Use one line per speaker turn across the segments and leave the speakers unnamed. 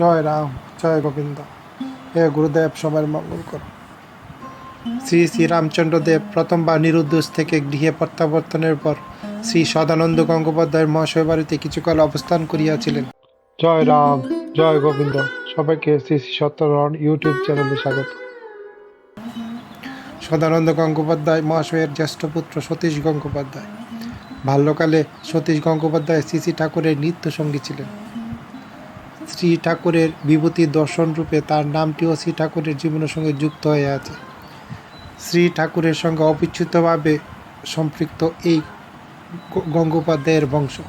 জয় রাম জয় গোবিন্দ। হে গুরুদেব, সবার মঙ্গল কর। শ্রী শ্রী রামচন্দ্র দেব প্রথমবার নিরুদ্দেশ থেকে গৃহে প্রত্যাবর্তনের পর শ্রী সদানন্দ গঙ্গোপাধ্যায়ের মহাশয় বাড়িতে কিছুকাল অবস্থান করিয়াছিলেন। জয় রাম জয় গোবিন্দ। সবাইকে শ্রী শ্রী সত্যরণ ইউটিউব চ্যানেলে স্বাগত। সদানন্দ গঙ্গোপাধ্যায় মহাশয়ের জ্যেষ্ঠ পুত্র সতীশ গঙ্গোপাধ্যায়। বাল্যকালে সতীশ গঙ্গোপাধ্যায় শ্রী শ্রী ঠাকুরের নৃত্য সঙ্গী ছিলেন। শ্রী ঠাকুরের বিভূতি দর্শন রূপে তার নামটিও শ্রী ঠাকুরের জীবনের সঙ্গে যুক্ত হয়ে আছে। শ্রী ঠাকুরের সঙ্গে অবিচ্যুতভাবে সম্পৃক্ত এই গঙ্গোপাধ্যায়ের বংশ।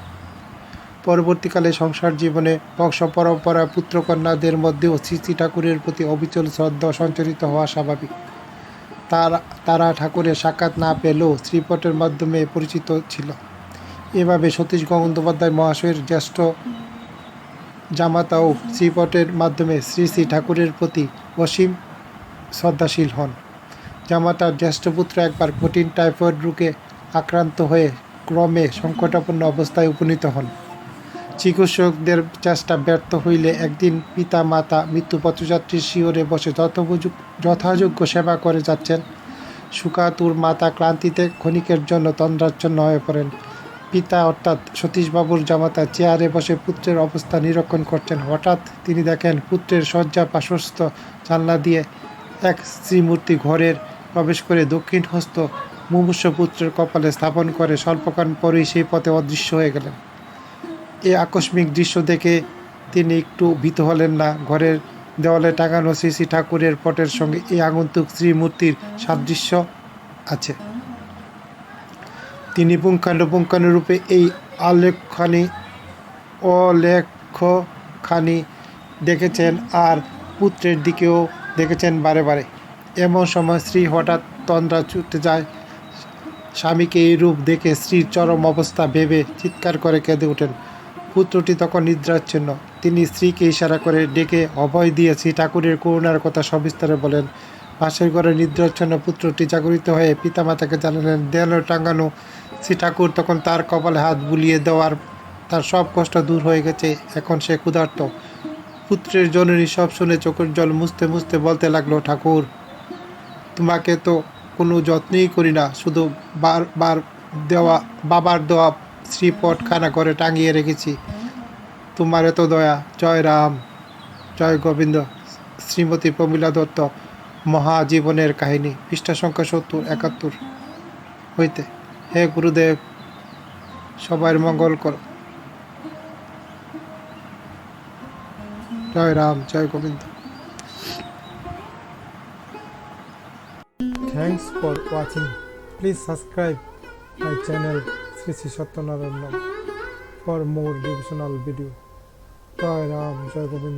পরবর্তীকালে সংসার জীবনে বংশ পরম্পরা, পুত্রকন্যাদের মধ্যেও শ্রী শ্রী ঠাকুরের প্রতি অবিচল শ্রদ্ধা সঞ্চারিত হওয়া স্বাভাবিক। তারা তারা ঠাকুরের সাক্ষাৎ না পেলেও শ্রীপটের মাধ্যমে পরিচিত ছিল। এভাবে সতীশ গঙ্গোপাধ্যায় মহাশয়ের জ্যেষ্ঠ জামাতা ও শ্রীপটের মাধ্যমে শ্রী শ্রী ঠাকুরের প্রতি অসীম শ্রদ্ধাশীল হন। জামাতার জ্যেষ্ঠ পুত্র একবার কঠিন টাইফয়েড রোগে আক্রান্ত হয়ে ক্রমে সংকটাপন্ন অবস্থায় উপনীত হন। চিকিৎসকদের চেষ্টা ব্যর্থ হইলে একদিন পিতা মাতা মৃত্যু পথযাত্রীর শিওরে বসে যথাযোগ্য সেবা করে যাচ্ছেন। সুকাতুর মাতা ক্লান্তিতে ক্ষণিকের জন্য তন্দ্রাচ্ছন্ন হয়ে পড়েন। পিতা অর্থাৎ সতীশবাবুর জামাতা চেয়ারে বসে পুত্রের অবস্থা নিরীক্ষণ করছেন। হঠাৎ তিনি দেখেন পুত্রের শয্যা পাশস্থ জানলা দিয়ে এক শ্রীমূর্তি ঘরের প্রবেশ করে দক্ষিণ হস্ত মুমূর্ষ পুত্রের কপালে স্থাপন করে স্বল্পক্ষণ পরেই সেই পথে অদৃশ্য হয়ে গেলেন। এই আকস্মিক দৃশ্য দেখে তিনি একটু ভীত হলেন না। ঘরের দেওয়ালে টাঙানো শ্রী শ্রী ঠাকুরের পটের সঙ্গে এই আগন্তুক শ্রীমূর্তির সাদৃশ্য আছে। তিনি পুঙ্খানুপুঙ্খানুরূপে এই আলেখখানি অলেখখানি দেখেছেন আর পুত্রের দিকেও দেখেছেন বারে বারে। এমন সময় স্ত্রী হঠাৎ তন্দ্রা ছুটে যায়। স্বামীকে এই রূপ দেখে স্ত্রীর চরম অবস্থা ভেবে চিৎকার করে কেঁদে ওঠেন। পুত্রটি তখন নিদ্রাচ্ছন্ন। তিনি স্ত্রীকে ইশারা করে ডেকে অভয় দিয়ে শ্রী ঠাকুরের করুণার কথা সবিস্তারে বলেন। পাশের ঘরে নিদ্রাচ্ছন্ন পুত্রটি জাগরিত হয়ে পিতামাতাকে জানালেন দেয়ালে টাঙ্গানো শ্রী ঠাকুর তখন তার কপালে হাত বুলিয়ে দেওয়ার তার সব কষ্ট দূর হয়ে গেছে। এখন সে ক্ষুধার্ত। পুত্রের জননী সব শুনে চোখের জল মুছতে মুছতে বলতে লাগল, ঠাকুর, তোমাকে তো কোনো যত্নই করি না। শুধু বারবার দেওয়া, বাবার দেওয়া শ্রীপট খানা করে টাঙিয়ে রেখেছি। তোমার এত দয়া। জয় রাম, জয় গোবিন্দ। শ্রীমতী প্রমীলা দত্ত, মহাজীবনের কাহিনী। পৃষ্ঠা সংখ্যা সত্তর, একাত্তর হইতে হে গুরুদেব সবার মঙ্গল করো জয় রাম জয় Govinda Thanks for watching. Please subscribe my channel Sri Sri Satyanarayana for more devotional video. Jai Ram, Jai Govind.